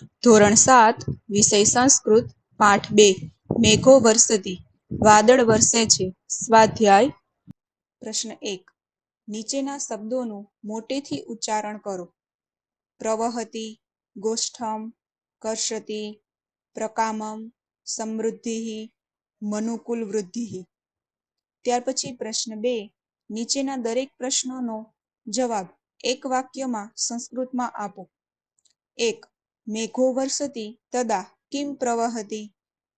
ધોરણ સાત, વિષય સંસ્કૃત, પાઠ બે, મેઘો વર્ષતી વાદળ વરસે છે, સ્વાધ્યાય, પ્રશ્ન એક, નીચેના શબ્દોનું મોટેથી ઉચ્ચારણ કરો. પ્રવહતી, ગોષ્ઠમ કરશતી પ્રકામમ, સમૃદ્ધિ, મનુકુલ વૃદ્ધિ. ત્યાર પછી પ્રશ્ન બે, નીચેના દરેક પ્રશ્નોનો જવાબ એક વાક્યમાં સંસ્કૃતમાં આપો. એક મેઘો વર્ષતિ તદા કિમ પ્રવહતિ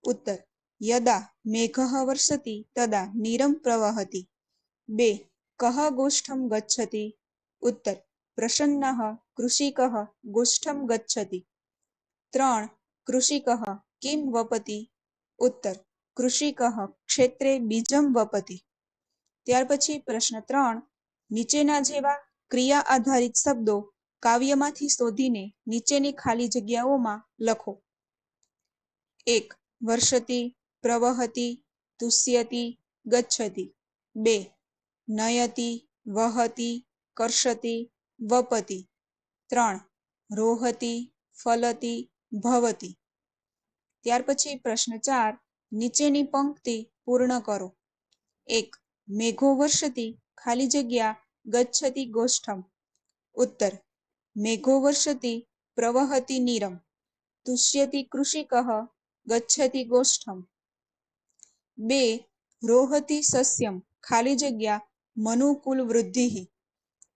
ઉત્તર યદા મેઘ વર્ષતિ તદા નીરમ પ્રવહતિ બે કહ ગોષ્ઠમ ગચ્છતિ ઉત્તર પ્રસન્ન કૃષિક ગોષ્ઠમ ગચ્છતિ ત્રણ કૃષિક કિમ વપતિ ઉત્તર કૃષિક ક્ષેત્રે બીજમ વપતિ ત્યાર પછી પ્રશ્ન ત્રણ નીચેના જેવા ક્રિયા આધારિત શબ્દો કાવ્યમાંથી શોધીને નીચેની ખાલી જગ્યાઓમાં લખો. એક, વર્ષતી, પ્રવહતી, તુષ્યતી, ગચ્છતી. બે, નયતિ, વહતી કરશતી વપતિ. ત્રણ, રોહતી, ફલતી, ભવતી. ત્યાર પછી પ્રશ્ન ચાર, નીચેની પંક્તિ પૂર્ણ કરો. એક, મેઘો વર્ષતી, ખાલી જગ્યા, ગચ્છતી ગોષ્ઠમ. ઉત્તર મેઘો વર્ષતિ પ્રવહતિ નીરમ તુષ્યતિ કૃષિક ગચ્છતિ ગોષ્ઠમ બે રોહતિ સસ્યમ ખાલી જગ્યા મનુકુલ વૃદ્ધિ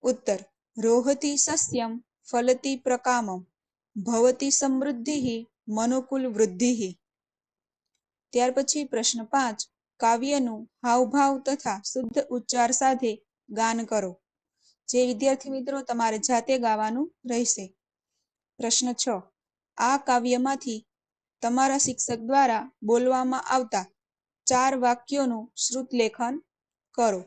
ઉત્તર રોહતિ સસ્યમ ફલતિ પ્રકામમ ભવતી સમૃદ્ધિ મનુકુલ વૃદ્ધિ ત્યાર પછી પ્રશ્ન પાંચ કાવ્યનું હાવભાવ તથા શુદ્ધ ઉચ્ચાર સાથે ગાન કરો જે વિદ્યાર્થી મિત્રો તમારે જાતે ગાવાનું રહેશે. પ્રશ્ન છ. આ કાવ્યમાંથી તમારા શિક્ષક દ્વારા બોલવામાં આવતા ચાર વાક્યોનું શ્રુતલેખન કરો.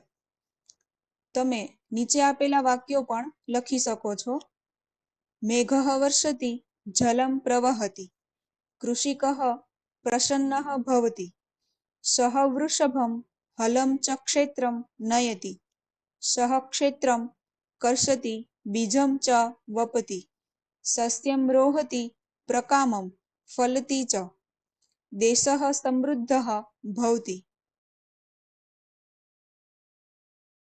તમે નીચે આપેલા વાક્યો પણ લખી શકો છો. મેઘઃ વર્ષતી, જલમ પ્રવહતિ. કૃષિક પ્રસન્ન ભવતી. સહ વૃષભમ હલમ ચ ક્ષેત્રમ નયતિ. સહ ક્ષેત્રમ કર્ષતિ બીજમ ચ વપતિ સસ્યમ રોહતિ પ્રકામમ ફલતિ ચ દેશ સમૃદ્ધ ભવતિ